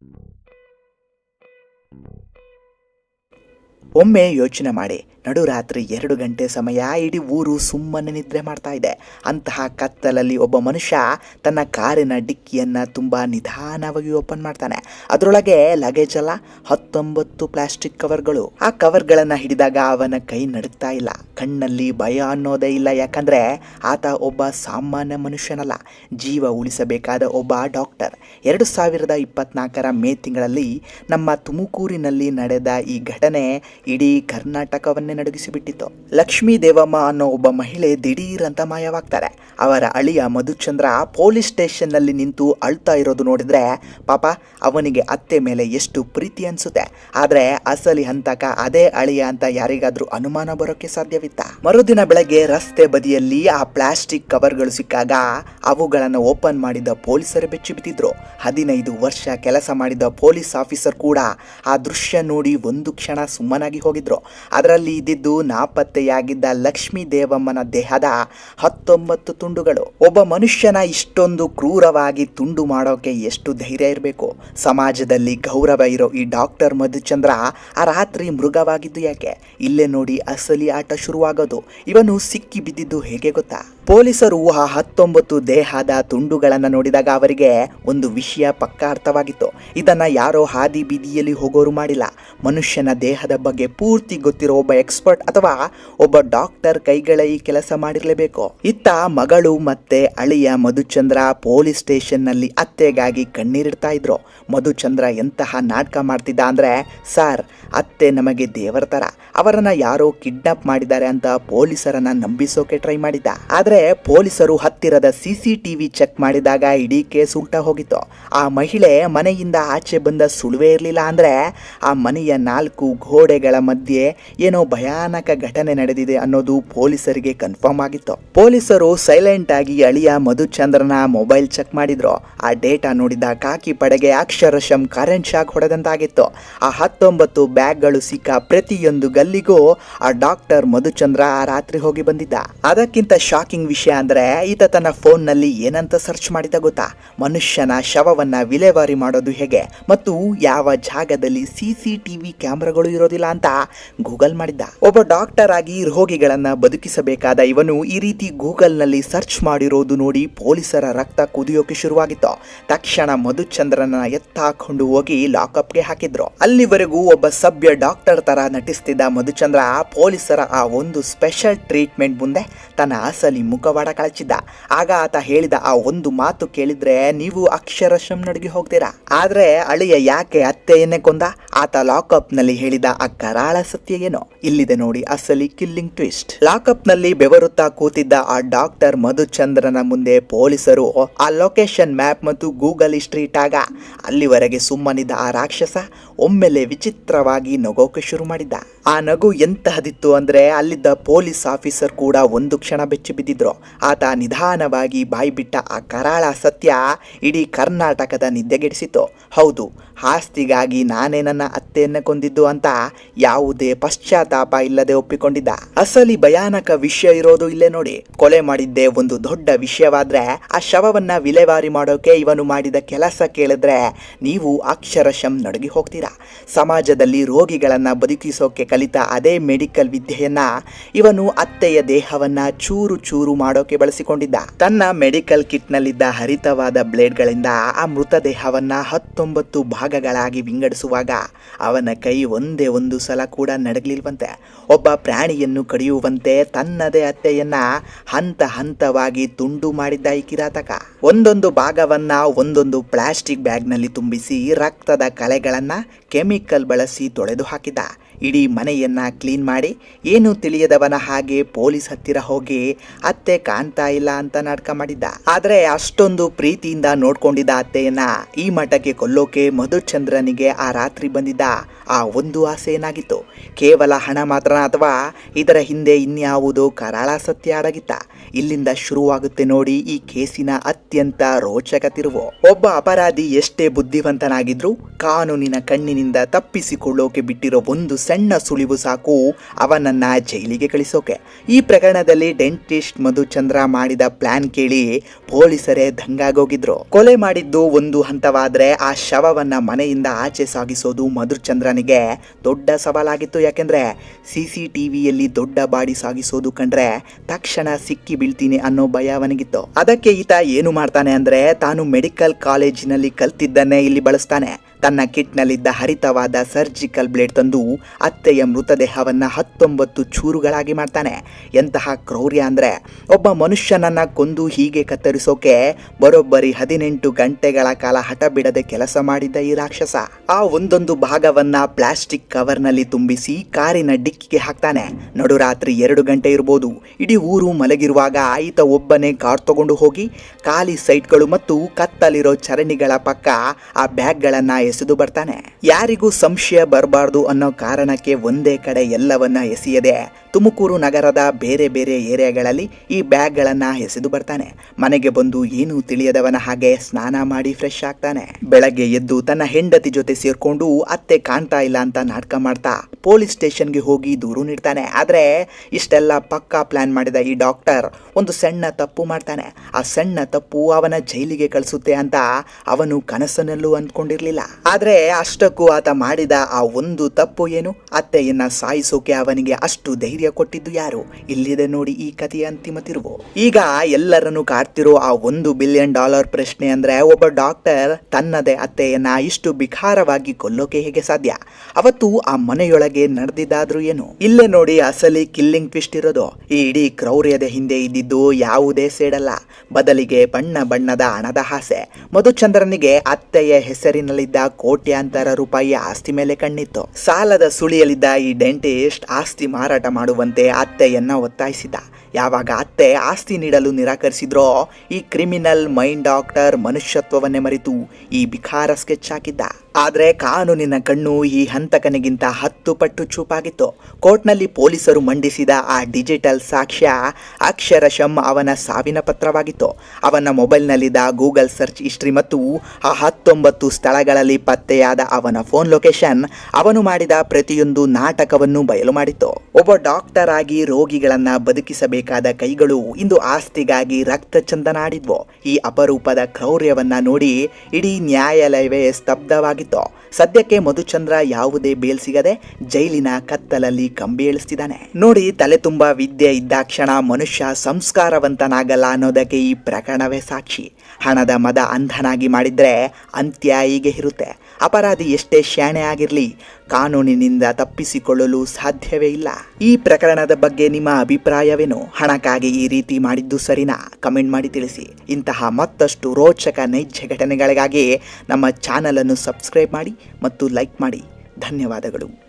Thank you. ಒಮ್ಮೆ ಯೋಚನೆ ಮಾಡಿ. ನಡುರಾತ್ರಿ ಎರಡು ಗಂಟೆ ಸಮಯ ಇಡೀ ಊರು ಸುಮ್ಮನೆ ನಿದ್ರೆ ಮಾಡ್ತಾ ಇದೆ. ಅಂತಹ ಕತ್ತಲಲ್ಲಿ ಒಬ್ಬ ಮನುಷ್ಯ ತನ್ನ ಕಾರಿನ ಡಿಕ್ಕಿಯನ್ನು ತುಂಬ ನಿಧಾನವಾಗಿ ಓಪನ್ ಮಾಡ್ತಾನೆ. ಅದರೊಳಗೆ ಲಗೇಜ್ ಅಲ್ಲ, ಹತ್ತೊಂಬತ್ತು ಪ್ಲಾಸ್ಟಿಕ್ ಕವರ್ಗಳು ಆ ಕವರ್ಗಳನ್ನು ಹಿಡಿದಾಗ ಅವನ ಕೈ ನಡುತ್ತಾ ಇಲ್ಲ. ಕಣ್ಣಲ್ಲಿ ಭಯ ಅನ್ನೋದೇ ಇಲ್ಲ. ಯಾಕಂದ್ರೆ ಆತ ಒಬ್ಬ ಸಾಮಾನ್ಯ ಮನುಷ್ಯನಲ್ಲ. ಜೀವ ಉಳಿಸಬೇಕಾದ ಒಬ್ಬ ಡಾಕ್ಟರ್ ಎರಡು ಸಾವಿರದ ಇಪ್ಪತ್ನಾಲ್ಕರ ಮೇ ತಿಂಗಳಲ್ಲಿ ನಮ್ಮ ತುಮಕೂರಿನಲ್ಲಿ ನಡೆದ ಈ ಘಟನೆ ಇಡೀ ಕರ್ನಾಟಕವನ್ನೇ ನಡುಗಿಸಿಬಿಟ್ಟಿತ್ತು. ಲಕ್ಷ್ಮೀ ದೇವಮ್ಮ ಅನ್ನೋ ಒಬ್ಬ ಮಹಿಳೆ ದಿಢೀರ್ ಅಂತ ಮಾಯವಾಗ್ತಾರೆ. ಅವರ ಅಳಿಯ ಮಧುಚಂದ್ರ ಪೊಲೀಸ್ ಸ್ಟೇಷನ್ನಲ್ಲಿ ನಿಂತು ಅಳ್ತಾ ಇರೋದು ನೋಡಿದ್ರೆ, ಪಾಪ, ಅವನಿಗೆ ಅತ್ತೆ ಮೇಲೆ ಎಷ್ಟು ಪ್ರೀತಿ ಅನ್ಸುತ್ತೆ. ಆದ್ರೆ ಅಸಲಿ ಹಂತಕ ಅದೇ ಅಳಿಯ ಅಂತ ಯಾರಿಗಾದ್ರೂ ಅನುಮಾನ ಬರೋಕೆ ಸಾಧ್ಯವಿತ್ತ? ಮರುದಿನ ಬೆಳಗ್ಗೆ ರಸ್ತೆ ಬದಿಯಲ್ಲಿ ಆ ಪ್ಲಾಸ್ಟಿಕ್ ಕವರ್ಗಳು ಸಿಕ್ಕಾಗ ಅವುಗಳನ್ನು ಓಪನ್ ಮಾಡಿದ ಪೊಲೀಸರು ಬೆಚ್ಚಿ ಬಿದ್ದಿದ್ರು ಹದಿನೈದು ವರ್ಷ ಕೆಲಸ ಮಾಡಿದ ಪೊಲೀಸ್ ಆಫೀಸರ್ ಕೂಡ ಆ ದೃಶ್ಯ ನೋಡಿ ಒಂದು ಕ್ಷಣ ಹೋಗಿದ್ರು. ಅದರಲ್ಲಿ ಇದ್ದಿದ್ದು ನಾಪತ್ತೆಯಾಗಿದ್ದ ಲಕ್ಷ್ಮೀ ದೇವಮ್ಮನ ದೇಹದ ಹತ್ತೊಂಬತ್ತು ತುಂಡುಗಳು. ಒಬ್ಬ ಮನುಷ್ಯನ ಇಷ್ಟೊಂದು ಕ್ರೂರವಾಗಿ ತುಂಡು ಮಾಡೋಕೆ ಎಷ್ಟು ಧೈರ್ಯ ಇರಬೇಕು? ಸಮಾಜದಲ್ಲಿ ಗೌರವ ಇರೋ ಈ ಡಾಕ್ಟರ್ ಮಧುಚಂದ್ರ ಆ ರಾತ್ರಿ ಮೃಗವಾಗಿದ್ದು ಯಾಕೆ? ಇಲ್ಲೇ ನೋಡಿ ಅಸಲಿ ಆಟ ಶುರುವಾಗೋದು. ಇವನು ಸಿಕ್ಕಿ ಬಿದ್ದಿದ್ದು ಹೇಗೆ ಗೊತ್ತಾ? ಪೊಲೀಸರು ಆ ಹತ್ತೊಂಬತ್ತು ದೇಹದ ತುಂಡುಗಳನ್ನು ನೋಡಿದಾಗ ಅವರಿಗೆ ಒಂದು ವಿಷಯ ಪಕ್ಕಾ ಅರ್ಥವಾಗಿತ್ತು. ಇದನ್ನ ಯಾರೋ ಹಾದಿ ಬೀದಿಯಲ್ಲಿ ಹೋಗೋರು ಮಾಡಿಲ್ಲ. ಮನುಷ್ಯನ ದೇಹದ ಬಗ್ಗೆ ಪೂರ್ತಿ ಗೊತ್ತಿರೋ ಒಬ್ಬ ಎಕ್ಸ್ಪರ್ಟ್ ಅಥವಾ ಒಬ್ಬ ಡಾಕ್ಟರ್ ಕೈಗಳ ಈ ಕೆಲಸ ಮಾಡಿರಲೇಬೇಕು. ಇತ್ತ ಮಗಳು ಮತ್ತೆ ಅಳಿಯ ಮಧುಚಂದ್ರ ಪೊಲೀಸ್ ಸ್ಟೇಷನ್ನಲ್ಲಿ ಅತ್ತೆಗಾಗಿ ಕಣ್ಣೀರಿಡ್ತಾ ಇದ್ರು. ಮಧುಚಂದ್ರ ಎಂತಹ ನಾಟಕ ಮಾಡ್ತಿದ್ದ ಅಂದ್ರೆ, ಸರ್, ಅತ್ತೆ ನಮಗೆ ದೇವರ ಥರ ಅವರನ್ನ ಯಾರೋ ಕಿಡ್ನಾಪ್ ಮಾಡಿದ್ದಾರೆ ಅಂತ ಪೊಲೀಸರನ್ನ ನಂಬಿಸೋಕೆ ಟ್ರೈ ಮಾಡಿದ್ದ. ಆದ್ರೆ ಪೊಲೀಸರು ಹತ್ತಿರದ ಸಿಸಿಟಿವಿ ಚೆಕ್ ಮಾಡಿದಾಗ ಇಡೀ ಕೇಸ್ ಉಲ್ಟಾ ಹೋಗಿತ್ತು. ಆ ಮಹಿಳೆ ಮನೆಯಿಂದ ಆಚೆ ಬಂದ ಸುಳುವೇ ಇರಲಿಲ್ಲ ಅಂದರೆ ಆ ಮನೆಯ ನಾಲ್ಕು ಗೋಡೆಗಳ ಮಧ್ಯೆ ಏನೋ ಭಯಾನಕ ಘಟನೆ ನಡೆದಿದೆ ಅನ್ನೋದು ಪೊಲೀಸರಿಗೆ ಕನ್ಫರ್ಮ್ ಆಗಿತ್ತು. ಪೊಲೀಸರು ಸೈಲೆಂಟ್ ಆಗಿ ಅಳಿಯ ಮಧುಚಂದ್ರನ ಮೊಬೈಲ್ ಚೆಕ್ ಮಾಡಿದ್ರು. ಆ ಡೇಟಾ ನೋಡಿದ ಕಾಕಿ ಪಡೆಗೆ ಅಕ್ಷರಶಂ ಕರೆಂಟ್ ಶಾಕ್ ಹೊಡೆದಂತಾಗಿತ್ತು. ಆ ಹತ್ತೊಂಬತ್ತು ಬ್ಯಾಗ್ಗಳು ಸಿಕ್ಕ ಪ್ರತಿಯೊಂದು ಗಲ್ಲಿಗೂ ಆ ಡಾಕ್ಟರ್ ಮಧುಚಂದ್ರ ಆ ರಾತ್ರಿ ಹೋಗಿ ಬಂದಿದ್ದ. ಅದಕ್ಕಿಂತ ಶಾಕಿಂಗ್ ವಿಷಯ ಅಂದರೆ ಈತ ತನ್ನ ಫೋನ್ನಲ್ಲಿ ಏನಂತ ಸರ್ಚ್ ಮಾಡಿದ ಗೊತ್ತಾ? ಮನುಷ್ಯನ ಶವವನ್ನ ವಿಲೇವಾರಿ ಮಾಡೋದು ಹೇಗೆ? ಮತ್ತು ಯಾವ ಜಾಗದಲ್ಲಿ ಸಿ ಸಿ ಟಿವಿ ಕ್ಯಾಮ್ರಾಗಳು ಇರೋದಿಲ್ಲ ಅಂತ ಗೂಗಲ್ ಮಾಡಿದ್ದ. ಒಬ್ಬ ಡಾಕ್ಟರ್ ಆಗಿ ರೋಗಿಗಳನ್ನ ಬದುಕಿಸಬೇಕಾದ ಇವನು ಈ ರೀತಿ ಗೂಗಲ್ನಲ್ಲಿ ಸರ್ಚ್ ಮಾಡಿರೋದು ನೋಡಿ ಪೊಲೀಸರ ರಕ್ತ ಕುದಿಯೋಕೆ ಶುರುವಾಗಿತ್ತು. ತಕ್ಷಣ ಮಧುಚಂದ್ರನ ಎತ್ತಾಕೊಂಡು ಹೋಗಿ ಲಾಕಪ್ಗೆ ಹಾಕಿದ್ರು. ಅಲ್ಲಿವರೆಗೂ ಒಬ್ಬ ಸಭ್ಯ ಡಾಕ್ಟರ್ ತರ ನಟಿಸ್ತಿದ್ದ ಮಧುಚಂದ್ರ ಪೊಲೀಸರ ಆ ಒಂದು ಸ್ಪೆಷಲ್ ಟ್ರೀಟ್ಮೆಂಟ್ ಮುಂದೆ ತನ್ನ ಅಸಲಿ ಮುಖವಾಡ ಕಳಚಿದ್ದ ಆಗ ಆತ ಹೇಳಿದ, ಆ ಒಂದು ಮಾತು ಕೇಳಿದ್ರೆ ನೀವು ಅಕ್ಷರಶಂ ನಡುಗಿ ಹೋಗ್ತೀರಾ? ಆದ್ರೆ ಅಳಿಯ ಯಾಕೆ ಅತ್ತೆಯನ್ನೇ ಕೊಂದ? ಆತ ಲಾಕಪ್ನಲ್ಲಿ ಹೇಳಿದ ಆ ಕರಾಳ ಸತ್ಯ ಏನೋ? ಇಲ್ಲಿದೆ ನೋಡಿ ಅಸಲಿ ಕಿಲ್ಲಿಂಗ್ ಟ್ವಿಸ್ಟ್. ಲಾಕಪ್ನಲ್ಲಿ ಬೆವರುತ್ತಾ ಕೂತಿದ್ದ ಆ ಡಾಕ್ಟರ್ ಮಧುಚಂದ್ರನ ಮುಂದೆ ಪೊಲೀಸರು, ಆ ಲೊಕೇಶನ್ ಮ್ಯಾಪ್ ಮತ್ತು ಗೂಗಲ್ ಸ್ಟ್ರೀಟ್ ಆಗ ಅಲ್ಲಿವರೆಗೆ ಸುಮ್ಮನಿದ್ದ ಆ ರಾಕ್ಷಸ ಒಮ್ಮೆಲೆ ವಿಚಿತ್ರವಾಗಿ ನಗೋಕೆ ಶುರು ಮಾಡಿದ್ದ. ಆ ನಗು ಎಂತಹದಿತ್ತು ಅಂದ್ರೆ ಅಲ್ಲಿದ್ದ ಪೊಲೀಸ್ ಆಫೀಸರ್ ಕೂಡ ಒಂದು ಕ್ಷಣ ಬೆಚ್ಚಿ ಬಿದ್ದಿದ್ರು ಆತ ನಿಧಾನವಾಗಿ ಬಾಯಿ ಬಿಟ್ಟ ಆ ಕರಾಳ ಸತ್ಯ ಇಡೀ ಕರ್ನಾಟಕದ ನಿದ್ದೆಗೆಡಿಸಿತು. ಹೌದು, ಆಸ್ತಿಗಾಗಿ ನಾನೇ ನನ್ನ ಅತ್ತೆಯನ್ನು ಕೊಂದಿದ್ದು ಅಂತ ಯಾವುದೇ ಪಶ್ಚಾತ್ತಾಪ ಇಲ್ಲದೆ ಒಪ್ಪಿಕೊಂಡಿದ್ದ. ಅಸಲಿ ಭಯಾನಕ ವಿಷಯ ಇರೋದು ಇಲ್ಲೇ ನೋಡಿ. ಕೊಲೆ ಮಾಡಿದ್ದೆ ಒಂದು ದೊಡ್ಡ ವಿಷಯವಾದ್ರೆ ಆ ಶವವನ್ನ ವಿಲೇವಾರಿ ಮಾಡೋಕೆ ಇವನು ಮಾಡಿದ ಕೆಲಸ ಕೇಳಿದ್ರೆ ನೀವು ಅಕ್ಷರಶಂ ನಡುಗಿ ಹೋಗ್ತೀರಾ. ಸಮಾಜದಲ್ಲಿ ರೋಗಿಗಳನ್ನ ಬದುಕಿಸೋಕೆ ಕಲಿತ ಅದೇ ಮೆಡಿಕಲ್ ವಿದ್ಯೆಯನ್ನ ಇವನು ಅತ್ತೆಯ ದೇಹವನ್ನ ಚೂರು ಚೂರು ಮಾಡೋಕೆ ಬಳಸಿಕೊಂಡಿದ್ದ. ತನ್ನ ಮೆಡಿಕಲ್ ಕಿಟ್ನಲ್ಲಿದ್ದ ಹರಿತವಾದ ಬ್ಲೇಡ್ಗಳಿಂದ ಆ ಮೃತದೇಹವನ್ನ ಹತ್ತೊಂಬತ್ತು ಭಾಗಗಳಾಗಿ ವಿಂಗಡಿಸುವಾಗ ಅವನ ಕೈ ಒಂದೇ ಒಂದು ಸಲ ಕೂಡ ನಡಗಲಿಲ್ವಂತೆ. ಒಬ್ಬ ಪ್ರಾಣಿಯನ್ನು ಕಡಿಯುವಂತೆ ತನ್ನದೇ ಅತ್ತೆಯನ್ನ ಹಂತ ಹಂತವಾಗಿ ತುಂಡು ಮಾಡಿದ್ದ ಈ ಕಿರಾತಕ. ಒಂದೊಂದು ಭಾಗವನ್ನ ಒಂದೊಂದು ಪ್ಲಾಸ್ಟಿಕ್ ಬ್ಯಾಗ್ನಲ್ಲಿ ತುಂಬಿಸಿ ರಕ್ತದ ಕಲೆಗಳನ್ನ ಕೆಮಿಕಲ್ ಬಳಸಿ ತೊಳೆದು ಹಾಕಿದ ಇಡೀ ಮನೆಯನ್ನ ಕ್ಲೀನ್ ಮಾಡಿ, ಏನು ತಿಳಿಯದವನ ಹಾಗೆ ಪೊಲೀಸ್ ಹತ್ತಿರ ಹೋಗಿ, ಅತ್ತೆ ಕಾಣ್ತಾ ಇಲ್ಲ ಅಂತ ನಾಟಕ ಮಾಡಿದ್ದ. ಆದ್ರೆ ಅಷ್ಟೊಂದು ಪ್ರೀತಿಯಿಂದ ನೋಡ್ಕೊಂಡಿದ್ದ ಅತ್ತೆಯನ್ನ ಈ ಮಠಕ್ಕೆ ಕೊಲ್ಲೋಕೆ ಮಧುಚಂದ್ರನಿಗೆ ಆ ರಾತ್ರಿ ಬಂದಿದ್ದ. ಆ ಒಂದು ಆಸೆ ಏನಾಗಿತ್ತು? ಕೇವಲ ಹಣ ಮಾತ್ರ ಅಥವಾ ಇದರ ಹಿಂದೆ ಇನ್ಯಾವುದೋ ಕರಾಳ ಸತ್ಯ ಅಡಗಿತ್ತ? ಇಲ್ಲಿಂದ ಶುರುವಾಗುತ್ತೆ ನೋಡಿ ಈ ಕೇಸಿನ ಅತ್ಯಂತ ರೋಚಕ ತಿರುವು ಒಬ್ಬ ಅಪರಾಧಿ ಎಷ್ಟೇ ಬುದ್ಧಿವಂತನಾಗಿದ್ರು ಕಾನೂನಿನ ಕಣ್ಣಿನಿಂದ ತಪ್ಪಿಸಿಕೊಳ್ಳೋಕೆ ಬಿಟ್ಟಿರೋ ಒಂದು ಸಣ್ಣ ಸುಳಿವು ಸಾಕು ಅವನನ್ನ ಜೈಲಿಗೆ ಕಳಿಸೋಕೆ. ಈ ಪ್ರಕರಣದಲ್ಲಿ ಡೆಂಟಿಸ್ಟ್ ಮಧುಚಂದ್ರ ಮಾಡಿದ ಪ್ಲಾನ್ ಕೇಳಿ ಪೊಲೀಸರೇ ದಂಗಾಗೋಗಿದ್ರು. ಕೊಲೆ ಮಾಡಿದ್ದು ಒಂದು ಹಂತವಾದ್ರೆ ಆ ಶವವನ್ನ ಮನೆಯಿಂದ ಆಚೆ ಸಾಗಿಸೋದು ಮಧುಚಂದ್ರನಿಗೆ ದೊಡ್ಡ ಸವಾಲಾಗಿತ್ತು. ಯಾಕೆಂದ್ರೆ ಸಿ ಸಿ ಟಿವಿಯಲ್ಲಿ ದೊಡ್ಡ ಬಾಡಿ ಸಾಗಿಸೋದು ಕಂಡ್ರೆ ತಕ್ಷಣ ಸಿಕ್ಕಿ ಬೀಳ್ತೀನಿ ಅನ್ನೋ ಭಯ ಅವನಿಗಿತ್ತು. ಅದಕ್ಕೆ ಈತ ಏನು ಮಾಡ್ತಾನೆ ಅಂದ್ರೆ ತಾನು ಮೆಡಿಕಲ್ ಕಾಲೇಜಿನಲ್ಲಿ ಕಲ್ತಿದ್ದನ್ನೇ ಇಲ್ಲಿ ಬಳಸ್ತಾನೆ. ತನ್ನ ಕಿಟ್ನಲ್ಲಿದ್ದ ಹರಿತವಾದ ಸರ್ಜಿಕಲ್ ಬ್ಲೇಡ್ ತಂದು ಅತ್ತೆಯ ಮೃತದೇಹವನ್ನು ಹತ್ತೊಂಬತ್ತು ಚೂರುಗಳಾಗಿ ಮಾಡ್ತಾನೆ. ಎಂತಹ ಕ್ರೌರ್ಯ ಅಂದರೆ ಒಬ್ಬ ಮನುಷ್ಯನನ್ನ ಕೊಂದು ಹೀಗೆ ಕತ್ತರಿಸೋಕೆ ಬರೋಬ್ಬರಿ ಹದಿನೆಂಟು ಗಂಟೆಗಳ ಕಾಲ ಹಠ ಬಿಡದೆ ಕೆಲಸ ಮಾಡಿದ್ದ ಈ ರಾಕ್ಷಸ. ಆ ಒಂದೊಂದು ಭಾಗವನ್ನ ಪ್ಲಾಸ್ಟಿಕ್ ಕವರ್ನಲ್ಲಿ ತುಂಬಿಸಿ ಕಾರಿನ ಡಿಕ್ಕಿಗೆ ಹಾಕ್ತಾನೆ. ನಡುರಾತ್ರಿ ಎರಡು ಗಂಟೆ ಇರ್ಬೋದು. ಇಡೀ ಊರು ಮಲಗಿರುವಾಗ ಆಯಿತ ಒಬ್ಬನೇ ಕಾರ್ ತಗೊಂಡು ಹೋಗಿ, ಖಾಲಿ ಸೈಟ್ಗಳು ಮತ್ತು ಕತ್ತಲಿರೋ ಚರಣಿಗಳ ಪಕ್ಕ ಆ ಬ್ಯಾಗ್ಗಳನ್ನ ಎಸೆದು ಬರ್ತಾನೆ. ಯಾರಿಗೂ ಸಂಶಯ ಬರಬಾರ್ದು ಅನ್ನೋ ಕಾರಣಕ್ಕೆ ಒಂದೇ ಕಡೆ ಎಲ್ಲವನ್ನ ಎಸೆಯದೆ ತುಮಕೂರು ನಗರದ ಬೇರೆ ಬೇರೆ ಏರಿಯಾಗಳಲ್ಲಿ ಈ ಬ್ಯಾಗ್ಗಳನ್ನ ಎಸೆದು ಬರ್ತಾನೆ. ಮನೆಗೆ ಬಂದು ಏನೂ ತಿಳಿಯದವನ ಹಾಗೆ ಸ್ನಾನ ಮಾಡಿ ಫ್ರೆಶ್ ಆಗ್ತಾನೆ. ಬೆಳಗ್ಗೆ ಎದ್ದು ತನ್ನ ಹೆಂಡತಿ ಜೊತೆ ಸೇರ್ಕೊಂಡು ಅತ್ತೆ ಕಾಣ್ತಾ ಇಲ್ಲ ಅಂತ ನಾಟಕ ಮಾಡ್ತಾ ಪೊಲೀಸ್ ಸ್ಟೇಷನ್ಗೆ ಹೋಗಿ ದೂರು ನೀಡ್ತಾನೆ. ಆದ್ರೆ ಇಷ್ಟೆಲ್ಲ ಪಕ್ಕಾ ಪ್ಲಾನ್ ಮಾಡಿದ ಈ ಡಾಕ್ಟರ್ ಒಂದು ಸಣ್ಣ ತಪ್ಪು ಮಾಡ್ತಾನೆ. ಆ ಸಣ್ಣ ತಪ್ಪು ಅವನ ಜೈಲಿಗೆ ಕಳಿಸುತ್ತೆ ಅಂತ ಅವನು ಕನಸನಲ್ಲೂ ಅಂದ್ಕೊಂಡಿರ್ಲಿಲ್ಲ. ಆದ್ರೆ ಅಷ್ಟಕ್ಕೂ ಆತ ಮಾಡಿದ ಆ ಒಂದು ತಪ್ಪು ಏನು? ಅತ್ತೆಯನ್ನ ಸಾಯಿಸೋಕೆ ಅವನಿಗೆ ಅಷ್ಟು ಧೈರ್ಯ ಕೊಟ್ಟಿದ್ದು ಯಾರು? ಇಲ್ಲಿದೆ ನೋಡಿ ಈ ಕಥೆಯ ಅಂತಿಮ ತಿರುವು. ಈಗ ಎಲ್ಲರನ್ನು ಕಾಡ್ತಿರೋ ಆ ಒಂದು ಬಿಲಿಯನ್ ಡಾಲರ್ ಪ್ರಶ್ನೆ ಅಂದ್ರೆ ಒಬ್ಬ ಡಾಕ್ಟರ್ ತನ್ನದೇ ಅತ್ತೆಯನ್ನ ಇಷ್ಟು ಬಿಖಾರವಾಗಿ ಕೊಲ್ಲೋಕೆ ಹೇಗೆ ಸಾಧ್ಯ? ಅವತ್ತು ಆ ಮನೆಯೊಳಗೆ ನಡೆದಿದ್ದಾದ್ರೂ ಏನು? ಇಲ್ಲೇ ನೋಡಿ ಅಸಲಿ ಕಿಲ್ಲಿಂಗ್ ಟ್ವಿಸ್ಟ್ ಇರೋದು. ಈ ಇಡೀ ಕ್ರೌರ್ಯದ ಹಿಂದೆ ಇದ್ದಿದ್ದು ಯಾವುದೇ ಸೇಡಲ್ಲ. ಬದಲಿಗೆ ಬಣ್ಣ ಬಣ್ಣದ ಹಣದ ಆಸೆ ಮಧುಚಂದ್ರನಿಗೆ ಅತ್ತೆಯ ಹೆಸರಿನಲ್ಲಿದ್ದ ಕೋಟ್ಯಾಂತರ ರೂಪಾಯಿ ಆಸ್ತಿ ಮೇಲೆ ಕಣ್ಣಿತ್ತು. ಸಾಲದ ಸುಳಿಯಲಿದ್ದ ಈ ಡೆಂಟಿಸ್ಟ್ ಆಸ್ತಿ ಮಾರಾಟ ಮಾಡುವಂತೆ ಅತ್ತೆಯನ್ನ ಒತ್ತಾಯಿಸಿದ. ಯಾವಾಗ ಅತ್ತೆ ಆಸ್ತಿ ನೀಡಲು ನಿರಾಕರಿಸಿದ್ರೋ? ಈ ಕ್ರಿಮಿನಲ್ ಮೈಂಡ್ ಡಾಕ್ಟರ್ ಮನುಷ್ಯತ್ವವನ್ನೇ ಮರೆತು ಈ ಬಿಖಾರ ಸ್ಕೆಚ್ ಹಾಕಿದ್ದ. ಆದ್ರೆ ಕಾನೂನಿನ ಕಣ್ಣು ಈ ಹಂತಕನಿಗಿಂತ ಹತ್ತು ಪಟ್ಟು ಚೂಪಾಗಿತ್ತು. ಕೋರ್ಟ್ನಲ್ಲಿ ಪೊಲೀಸರು ಮಂಡಿಸಿದ ಆ ಡಿಜಿಟಲ್ ಸಾಕ್ಷ್ಯ ಅಕ್ಷರಶಂ ಅವನ ಸಾವಿನ ಪತ್ರವಾಗಿತ್ತು. ಅವನ ಮೊಬೈಲ್ನಲ್ಲಿದ್ದ ಗೂಗಲ್ ಸರ್ಚ್ ಹಿಸ್ಟ್ರಿ ಮತ್ತು ಆ ಹತ್ತೊಂಬತ್ತು ಸ್ಥಳಗಳಲ್ಲಿ ಪತ್ತೆಯಾದ ಅವನ ಫೋನ್ ಲೊಕೇಶನ್ ಅವನು ಮಾಡಿದ ಪ್ರತಿಯೊಂದು ನಾಟಕವನ್ನು ಬಯಲು ಮಾಡಿತ್ತು. ಒಬ್ಬ ಡಾಕ್ಟರ್ ಆಗಿ ರೋಗಿಗಳನ್ನ ಬದುಕಿಸಬೇಕಾದ ಕೈಗಳು ಇಂದು ಆಸ್ತಿಗಾಗಿ ರಕ್ತ ಚಂದನಾಡಿದ್ವು ಈ ಅಪರೂಪದ ಕ್ರೌರ್ಯವನ್ನ ನೋಡಿ ಇಡೀ ನ್ಯಾಯಾಲಯವೇ ಸ್ತಬ್ಧವಾಗಿತ್ತು. ಸದ್ಯಕ್ಕೆ ಮಧುಚಂದ್ರ ಯಾವುದೇ ಬೇಲ್ ಸಿಗದೆ ಜೈಲಿನ ಕತ್ತಲಲ್ಲಿ ಕಂಬಿ ಇಳಿಸ್ತಿದ್ದಾನೆ ನೋಡಿ ತಲೆ ತುಂಬಾ ವಿದ್ಯೆ ಇದ್ದಾಕ್ಷಣ ಮನುಷ್ಯ ಸಂಸ್ಕಾರವಂತನಾಗಲ್ಲ ಅನ್ನೋದಕ್ಕೆ ಈ ಪ್ರಕರಣವೇ ಸಾಕ್ಷಿ. ಹಣದ ಮದ ಅಂಧನಾಗಿ ಮಾಡಿದ್ರೆ ಅಂತ್ಯ ಹೀಗೆ ಇರುತ್ತೆ. ಅಪರಾಧಿ ಎಷ್ಟೇ ಶಾಣೆ ಆಗಿರಲಿ, ಕಾನೂನಿನಿಂದ ತಪ್ಪಿಸಿಕೊಳ್ಳಲು ಸಾಧ್ಯವೇ ಇಲ್ಲ. ಈ ಪ್ರಕರಣದ ಬಗ್ಗೆ ನಿಮ್ಮ ಅಭಿಪ್ರಾಯವೇನು? ಹಣಕ್ಕಾಗಿ ಈ ರೀತಿ ಮಾಡಿದ್ದು ಸರಿನಾ? ಕಮೆಂಟ್ ಮಾಡಿ ತಿಳಿಸಿ. ಇಂತಹ ಮತ್ತಷ್ಟು ರೋಚಕ ನೈಜ ಘಟನೆಗಳಿಗಾಗಿ ನಮ್ಮ ಚಾನಲನ್ನು ಸಬ್ಸ್ಕ್ರೈಬ್ ಮಾಡಿ ಮತ್ತು ಲೈಕ್ ಮಾಡಿ. ಧನ್ಯವಾದಗಳು.